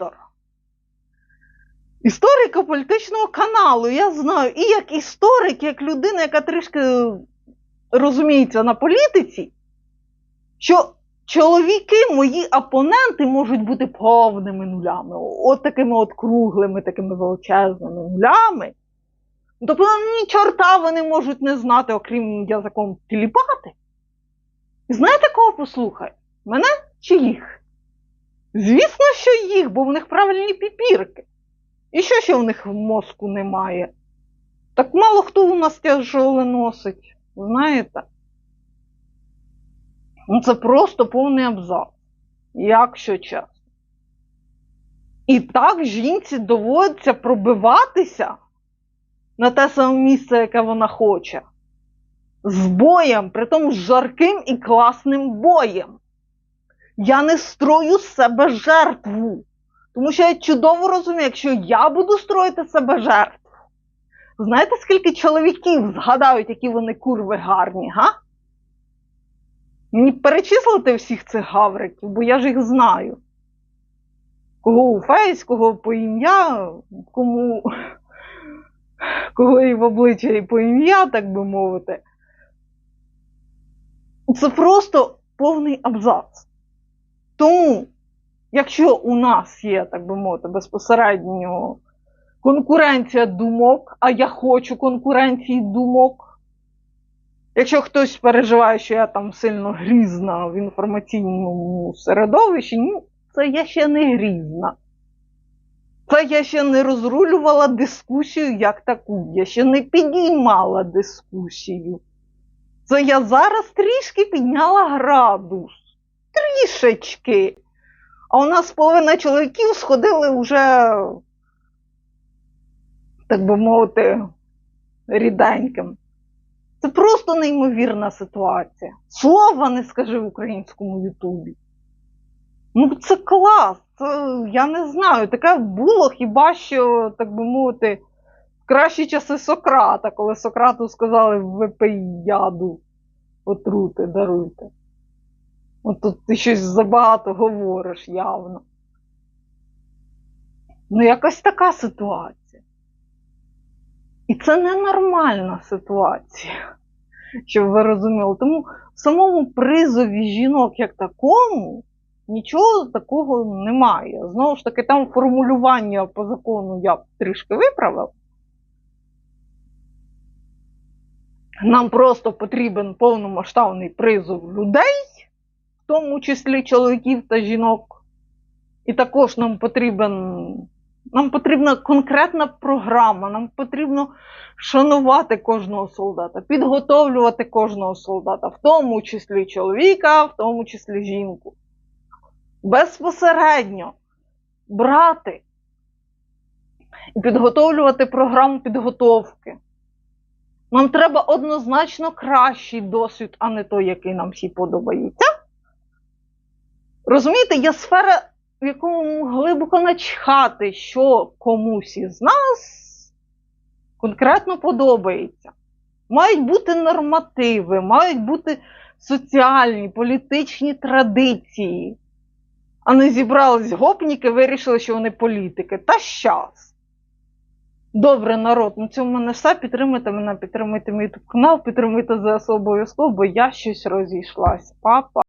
автор історико-політичного каналу. Я знаю, і як історик, як людина, яка трішки розуміється на політиці, що чоловіки, мої опоненти, можуть бути повними нулями. От такими от круглими, такими величезними нулями. Тобто ні чорта вони можуть не знати, окрім язиком тіліпати. Знаєте, кого послухай? Мене чи їх? Звісно, що їх, бо в них правильні піпірки. І що ще в них в мозку немає? Так мало хто у нас тяжоле носить, знаєте? Ну, це просто повний абзац, якщо чесно. І так жінці доводиться пробиватися на те саме місце, яке вона хоче. З боєм, притом з жарким і класним боєм. Я не строю з себе жертву. Тому що я чудово розумію, якщо я буду строїти себе жертву. Знаєте, скільки чоловіків згадають, які вони курви гарні, га? Мені перечислити всіх цих гавриків, бо я ж їх знаю. Кого у фейс, кого по ім'я, кому кого і в обличчя, і по ім'я, так би мовити. Це просто повний абзац. Тому, якщо у нас є, так би мовити, безпосередньо конкуренція думок, а я хочу конкуренції думок, якщо хтось переживає, що я там сильно грізна в інформаційному середовищі, ні, це я ще не грізна. Це я ще не розрулювала дискусію як таку, я ще не підіймала дискусію. Це я зараз трішки підняла градус. Трішечки. А у нас половина чоловіків сходили вже, так би мовити, ріденьким. Це просто неймовірна ситуація. Слова не скажи в українському Ютубі. Ну, це клас. Це, я не знаю, таке було хіба що, так би мовити, в кращі часи Сократа, коли Сократу сказали випий яду, отрути, даруйте. От тут ти щось забагато говориш явно. Ну, якась така ситуація. І це ненормальна ситуація, щоб ви розуміли. Тому в самому призові жінок як такому нічого такого немає. Знову ж таки, там формулювання по закону я трішки виправив. Нам просто потрібен повномасштабний призов людей, тому числі чоловіків та жінок. І також нам потрібен. Нам потрібна конкретна програма, нам потрібно шанувати кожного солдата, підготовлювати кожного солдата, в тому числі чоловіка, в тому числі жінку. Безпосередньо брати і підготовлювати програму підготовки. Нам треба однозначно кращий досвід, а не той, який нам всі подобається. Розумієте, є сфера, в якому глибоко начхати, що комусь із нас конкретно подобається. Мають бути нормативи, мають бути соціальні, політичні традиції. А не зібрались гопніки, вирішили, що вони політики. Та щас. Добре, народ, на цьому мене все. Підтримуйте мене, підтримуйте мій канал, підтримуйте ЗСУ обов'язково, бо я щось розійшлась. Па-па.